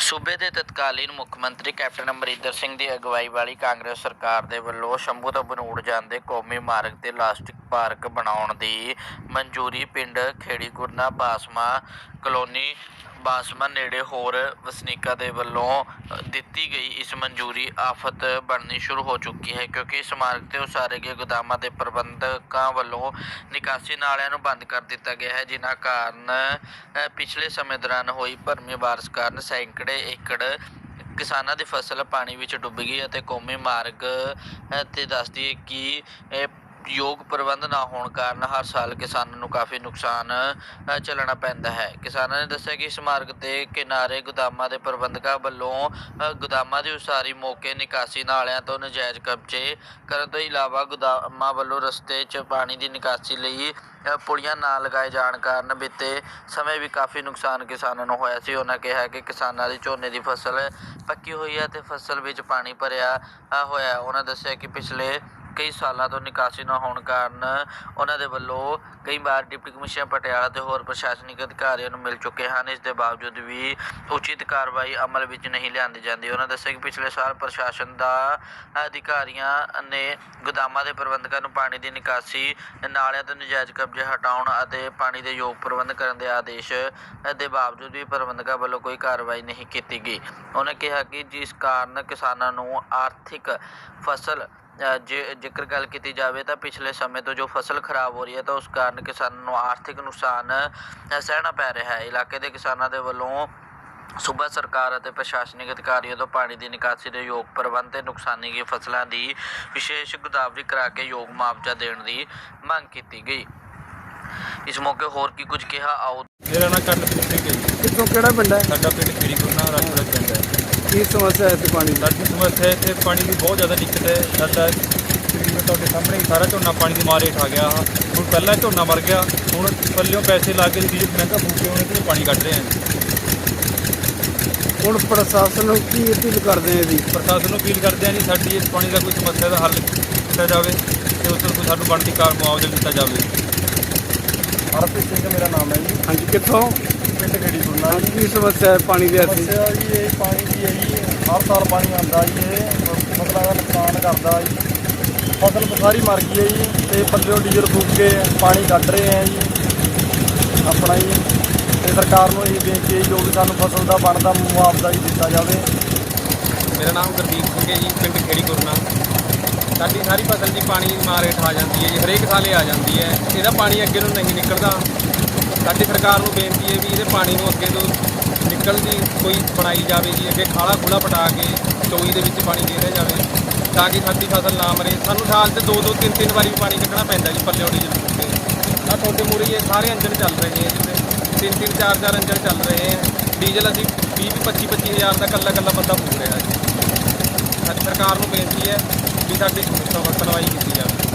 ਸੂਬੇ ਦੇ ਤਤਕਾਲੀਨ ਮੁੱਖ ਮੰਤਰੀ ਕੈਪਟਨ ਅਮਰਿੰਦਰ ਸਿੰਘ ਦੀ ਅਗਵਾਈ ਵਾਲੀ ਕਾਂਗਰਸ ਸਰਕਾਰ ਦੇ ਵੱਲੋਂ ਸ਼ੰਭੂ ਤੋਂ ਬਨੂੜ ਜਾਂਦੇ ਕੌਮੀ ਮਾਰਗ ਤੇ ਲਾਸਟਿਕ ਪਾਰਕ ਬਣਾਉਣ ਦੀ ਮਨਜ਼ੂਰੀ ਪਿੰਡ ਖੇੜੀ ਗੁਰਨਾ ਬਾਸਮਾ ਕਲੋਨੀ ਬਾਸਮਾ ਨੇੜੇ ਹੋਰ ਵਸਨੀਕਾਂ ਦੇ ਵੱਲੋਂ ਦਿੱਤੀ ਗਈ ਇਸ ਮਨਜ਼ੂਰੀ ਆਫਤ ਬਣਨੀ ਸ਼ੁਰੂ ਹੋ ਚੁੱਕੀ ਹੈ, ਕਿਉਂਕਿ ਇਸ ਮਾਰਗ ਤੇ ਉਸਾਰੇ ਗਏ ਗੋਦਾਮਾਂ ਦੇ ਪ੍ਰਬੰਧਕਾਂ ਵੱਲੋਂ ਨਿਕਾਸੀ ਨਾਲਿਆਂ ਨੂੰ ਬੰਦ ਕਰ ਦਿੱਤਾ ਗਿਆ ਹੈ, ਜਿਨ੍ਹਾਂ ਕਾਰਨ ਪਿਛਲੇ ਸਮੇਂ ਦੌਰਾਨ ਹੋਈ ਭਰਮੀ ਬਾਰਿਸ਼ ਕਾਰਨ ਸੈਂਕੜੇ ਏਕੜ ਕਿਸਾਨਾਂ ਦੀ ਫਸਲ ਪਾਣੀ ਵਿੱਚ ਡੁੱਬ ਗਈ ਅਤੇ ਕੌਮੀ ਮਾਰਗ ਤੇ ਦੱਸਦੀ ਹੈ ਕਿ ਇਹ ਯੋਗ ਪ੍ਰਬੰਧ ਨਾ ਹੋਣ ਕਾਰਨ ਹਰ ਸਾਲ ਕਿਸਾਨਾਂ ਨੂੰ ਕਾਫੀ ਨੁਕਸਾਨ ਅ, ਝੱਲਣਾ ਪੈਂਦਾ ਹੈ। ਕਿਸਾਨਾਂ ਨੇ ਦੱਸਿਆ ਕਿ ਇਸ ਮਾਰਗ ਦੇ ਕਿਨਾਰੇ ਗੋਦਾਮਾਂ ਦੇ ਪ੍ਰਬੰਧਕਾਂ ਵੱਲੋਂ ਗੋਦਾਮਾਂ ਦੀ ਉਸਾਰੀ ਮੌਕੇ ਨਿਕਾਸੀ ਨਾਲਿਆਂ ਤੋਂ ਨਜਾਇਜ਼ ਕਬਜ਼ੇ ਕਰਨ ਤੋਂ ਇਲਾਵਾ ਗੋਦਾਮਾਂ ਵੱਲੋਂ ਰਸਤੇ 'ਚ ਪਾਣੀ ਦੀ ਨਿਕਾਸੀ ਲਈ ਅ, ਪੁਲੀਆਂ ਨਾ ਲਗਾਏ ਜਾਣ ਕਾਰਨ ਬੀਤੇ ਸਮੇਂ ਵੀ ਕਾਫੀ ਨੁਕਸਾਨ ਕਿਸਾਨਾਂ ਨੂੰ ਹੋਇਆ ਸੀ। ਉਹਨਾਂ ਕਿਹਾ ਕਿ ਕਿਸਾਨਾਂ ਦੀ ਝੋਨੇ ਦੀ ਫਸਲ ਪੱਕੀ ਹੋਈ ਹੈ ਤੇ ਫਸਲ ਵਿੱਚ ਪਾਣੀ ਭਰਿਆ ਹੋਇਆ ਉਹਨਾਂ ਦੱਸਿਆ ਕਿ ਪਿਛਲੇ ਕਈ ਸਾਲਾਂ ਤੋਂ ਨਿਕਾਸੀ ਨਾ ਹੋਣ ਕਾਰਨ ਉਹਨਾਂ ਦੇ ਵੱਲੋਂ ਕਈ ਵਾਰ ਡਿਪਟੀ ਕਮਿਸ਼ਨਰ ਪਟਿਆਲਾ ਤੇ ਹੋਰ ਪ੍ਰਸ਼ਾਸਨਿਕ ਅਧਿਕਾਰੀਆਂ ਨੂੰ ਮਿਲ ਚੁੱਕੇ ਹਨ। ਇਸ ਦੇ ਬਾਵਜੂਦ ਵੀ ਉਚਿਤ ਕਾਰਵਾਈ ਅਮਲ ਵਿੱਚ ਨਹੀਂ ਲਿਆਂਦੀ ਜਾਂਦੀ। ਉਹਨਾਂ ਦੱਸਿਆ ਕਿ ਪਿਛਲੇ ਸਾਲ ਪ੍ਰਸ਼ਾਸਨ ਦਾ ਅਧਿਕਾਰੀਆਂ ਨੇ ਗੋਦਾਮਾਂ ਦੇ ਪ੍ਰਬੰਧਕਾਂ ਨੂੰ ਪਾਣੀ ਦੀ ਨਿਕਾਸੀ, ਨਾਲਿਆਂ ਤੋਂ ਨਜਾਇਜ਼ ਕਬਜ਼ੇ ਹਟਾਉਣ ਅਤੇ ਪਾਣੀ ਦੇ ਯੋਗ ਪ੍ਰਬੰਧ ਕਰਨ ਦੇ ਆਦੇਸ਼ ਦੇ ਬਾਵਜੂਦ ਵੀ ਪ੍ਰਬੰਧਕਾਂ ਵੱਲੋਂ ਕੋਈ ਕਾਰਵਾਈ ਨਹੀਂ ਕੀਤੀ ਗਈ। ਉਹਨਾਂ ਕਿਹਾ ਕਿ ਜਿਸ ਕਾਰਨ ਕਿਸਾਨਾਂ ਨੂੰ ਆਰਥਿਕ ਫਸਲ ਜੇਕਰ ਗੱਲ ਕੀਤੀ ਜਾਵੇ ਤਾਂ ਪਿਛਲੇ ਸਮੇਂ ਤੋਂ ਜੋ ਫਸਲ ਖਰਾਬ ਹੋ ਰਹੀ ਹੈ ਤਾਂ ਉਸ ਕਾਰਨ ਕਿਸਾਨਾਂ ਨੂੰ ਆਰਥਿਕ ਨੁਕਸਾਨ ਸਹਿਣਾ ਪੈ ਰਿਹਾ ਹੈ। ਇਲਾਕੇ ਦੇ ਕਿਸਾਨਾਂ ਦੇ ਵੱਲੋਂ ਸੂਬਾ ਸਰਕਾਰ ਅਤੇ ਪ੍ਰਸ਼ਾਸਨਿਕ ਅਧਿਕਾਰੀਆਂ ਤੋਂ ਪਾਣੀ ਦੀ ਨਿਕਾਸੀ ਦੇ ਯੋਗ ਪ੍ਰਬੰਧ ਤੇ ਨੁਕਸਾਨੀ ਗਈ ਫਸਲਾਂ ਦੀ ਵਿਸ਼ੇਸ਼ ਗੋਦਾਵਰੀ ਕਰਾ ਕੇ ਯੋਗ ਮੁਆਵਜ਼ਾ ਦੇਣ ਦੀ ਮੰਗ ਕੀਤੀ ਗਈ। ਇਸ ਮੌਕੇ ਹੋਰ ਕੀ ਕੁਝ ਕਿਹਾ ਆਓ ਮੇਰਾ ਨਾਮ ਕਰਨਪ੍ਰੀਤ ਸਿੰਘ ਹੈ ਜੀ। ਕਿੱਥੋਂ ਕਿਹੜਾ ਪਿੰਡ ਹੈ? ਸਾਡਾ ਪਿੰਡ ਖੇੜੀ ਗੁਰਨਾ ਰਾਜਪੁਰਾ ਪਿੰਡ ਹੈ। ਕੀ ਸਮੱਸਿਆ ਹੈ ਇੱਥੇ ਪਾਣੀ ਦੀ? ਸਾਡੀ ਸਮੱਸਿਆ ਹੈ ਇੱਥੇ ਪਾਣੀ ਦੀ ਬਹੁਤ ਜ਼ਿਆਦਾ ਦਿੱਕਤ ਹੈ। ਸਾਡਾ ਤਕਰੀਬਨ ਤੁਹਾਡੇ ਸਾਹਮਣੇ ਹੀ ਸਾਰਾ ਝੋਨਾ ਪਾਣੀ ਦੀ ਮਾਰ ਹੇਠ ਆ ਗਿਆ। ਹੁਣ ਪਹਿਲਾਂ ਝੋਨਾ ਮਰ ਗਿਆ। ਹੁਣ ਪੱਲਿਓਂ ਪੈਸੇ ਲਾ ਕੇ ਡੀਜ਼ਲ ਮਹਿੰਗਾ ਫੂਕ ਹੁਣ ਇਹਦੇ ਪਾਣੀ ਕੱਢ ਰਹੇ ਹਾਂ ਹੁਣ ਪ੍ਰਸ਼ਾਸਨ ਨੂੰ ਕੀ ਅਪੀਲ ਕਰਦੇ ਆ ਜੀ? ਪ੍ਰਸ਼ਾਸਨ ਨੂੰ ਅਪੀਲ ਕਰਦੇ ਹਾਂ ਜੀ ਸਾਡੀ ਇਸ ਪਾਣੀ ਦਾ ਕੋਈ ਸਮੱਸਿਆ ਦਾ ਹੱਲ ਕੀਤਾ ਜਾਵੇ ਤੇ ਉਸ ਤੋਂ ਕੋਈ ਸਾਨੂੰ ਬਣਦੀ ਕਾਰ ਮੁਆਵਜ਼ਾ ਦਿੱਤਾ ਜਾਵੇ। ਹਰਪ੍ਰੀਤ ਸਿੰਘ ਮੇਰਾ ਨਾਮ ਹੈ ਜੀ। ਹਾਂਜੀ ਕਿੱਥੋਂ? ਪਿੰਡ ਖੇੜੀ ਹਾਂ, ਕੀ ਸਮੱਸਿਆ ਹੈ ਪਾਣੀ ਦੀ ਇੱਥੇ? ਸਮੱਸਿਆ ਜੀ ਇਹ ਪਾਣੀ ਦੀ ਹਰ ਸਾਲ ਪਾਣੀ ਆਉਂਦਾ ਜੀ ਇਹ ਫਸਲਾਂ ਦਾ ਨੁਕਸਾਨ ਕਰਦਾ ਜੀ। ਫਸਲ ਸਾਰੀ ਮਰ ਗਈ ਹੈ ਜੀ ਤੇ ਪੱਲਿਓ ਡੀਜ਼ਲ ਫੂਕ ਕੇ ਪਾਣੀ ਕੱਢ ਰਹੇ ਆ ਜੀ। ਆਪਣਾ ਜੀ ਤੇ ਸਰਕਾਰ ਨੂੰ ਇਹ ਬੇਨਤੀ ਹੈ ਜੀ, ਜੋ ਵੀ ਸਾਨੂੰ ਫਸਲ ਦਾ ਬਣਦਾ ਮੁਆਵਜ਼ਾ ਜੀ ਦਿੱਤਾ ਜਾਵੇ। ਮੇਰਾ ਨਾਮ ਗੁਰਦੀਪ ਸਿੰਘ ਹੈ ਜੀ ਪਿੰਡ ਖੇੜੀ ਗੁਰਨਾ। ਸਾਡੀ ਸਾਰੀ ਫਸਲ ਦੀ ਪਾਣੀ ਮਾਰ ਹੇਠ ਆ ਜਾਂਦੀ ਹੈ ਜੀ ਹਰੇਕ ਸਾਲੇ ਆ ਜਾਂਦੀ ਹੈ। ਇਹਦਾ ਪਾਣੀ ਅੱਗੇ ਨੂੰ ਨਹੀਂ ਨਿਕਲਦਾ। ਸਾਡੀ ਸਰਕਾਰ ਨੂੰ ਬੇਨਤੀ ਹੈ ਵੀ ਇਹਦੇ ਪਾਣੀ ਨੂੰ ਅੱਗੇ ਤੋਂ ਨਿਕਲ ਦੀ ਕੋਈ ਬਣਾਈ ਜਾਵੇ ਜੀ, ਅੱਗੇ ਖਾਲਾ ਖੁੱਲਾ ਪਟਾ ਕੇ ਚੋਈ ਦੇ ਵਿੱਚ ਪਾਣੀ ਦੇ ਰਿਹਾ ਜਾਵੇ, ਤਾਂ ਕਿ ਸਾਡੀ ਫਸਲ ਨਾ ਮਰੇ। ਸਾਨੂੰ ਸਾਲ 'ਚ ਦੋ ਦੋ ਤਿੰਨ ਤਿੰਨ ਵਾਰੀ ਵੀ ਪਾਣੀ ਕੱਢਣਾ ਪੈਂਦਾ ਜੀ, ਪੱਲੇ ਔੜੀ ਜਲ ਤੇ ਆ ਤੁਹਾਡੇ ਮੂਹਰੇ ਇਹ ਸਾਰੇ ਇੰਜਣ ਚੱਲ ਰਹੇ ਹੈ ਜਿੱਤੇ ਤਿੰਨ ਤਿੰਨ ਚਾਰ ਚਾਰ ਇੰਜਣ ਚੱਲ ਰਹੇ ਹੈ ਡੀਜ਼ਲ ਅਸੀਂ 20 25 25 ਹਜ਼ਾਰ ਦਾ ਕੱਲਾ ਕੱਲਾ ਬੰਦਾ ਫੂਕ ਰਿਹਾ ਜੀ। ਸਰਕਾਰ ਨੂੰ ਬੇਨਤੀ ਹੈ ਵੀ ਸਾਡੀ ਸੁਣਵਾਈ ਕੀਤੀ ਜਾਵੇ।